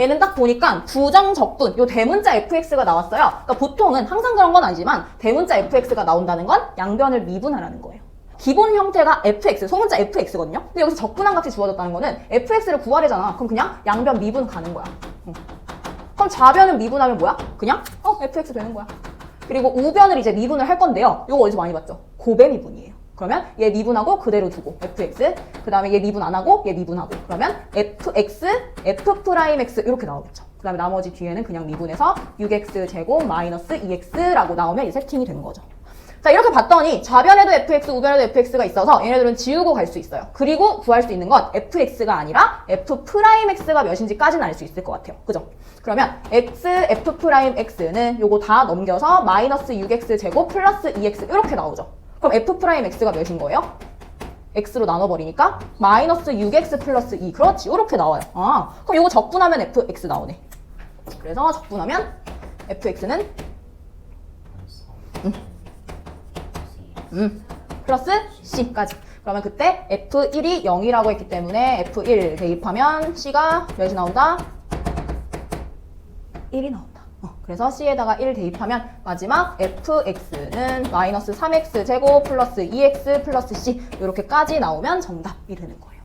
얘는 딱 보니까 부정적분, 요 대문자 fx가 나왔어요. 그러니까 보통은 항상 그런 건 아니지만 대문자 fx가 나온다는 건 양변을 미분하라는 거예요. 기본 형태가 fx, 소문자 fx거든요. 근데 여기서 적분한 값이 주어졌다는 거는 fx를 구하래잖아. 그럼 그냥 양변 미분 가는 거야. 응. 그럼 좌변은 미분하면 뭐야? 그냥 어 fx 되는 거야. 그리고 우변을 이제 미분을 할 건데요. 이거 어디서 많이 봤죠? 고배 미분이에요. 그러면 얘 미분하고 그대로 두고 fx 그 다음에 얘 미분 안 하고 얘 미분하고 그러면 fx f 프라임 x 이렇게 나오겠죠. 그 다음에 나머지 뒤에는 그냥 미분해서 6x 제곱 마이너스 2x라고 나오면 이 세팅이 되는 거죠. 자 이렇게 봤더니 좌변에도 fx, 우변에도 fx가 있어서 얘네들은 지우고 갈 수 있어요. 그리고 구할 수 있는 건 fx가 아니라 f 프라임 x가 몇인지까지는 알 수 있을 것 같아요. 그죠? 그러면 x, f 프라임 x는 요거 다 넘겨서 마이너스 6x 제곱 플러스 2x 이렇게 나오죠. 그럼 f 프라임 x가 몇인 거예요? x로 나눠버리니까 마이너스 6x 플러스 2 그렇지 이렇게 나와요. 아 그럼 요거 적분하면 fx 나오네. 그래서 적분하면 fx는 음, 플러스 C까지. 그러면 그때 F1이 0이라고 했기 때문에 F1 대입하면 C가 몇이 나온다? 1이 나온다. 어, 그래서 C에다가 1 대입하면 마지막 FX는 마이너스 3X 제곱 플러스 2X 플러스 C 이렇게까지 나오면 정답이 되는 거예요.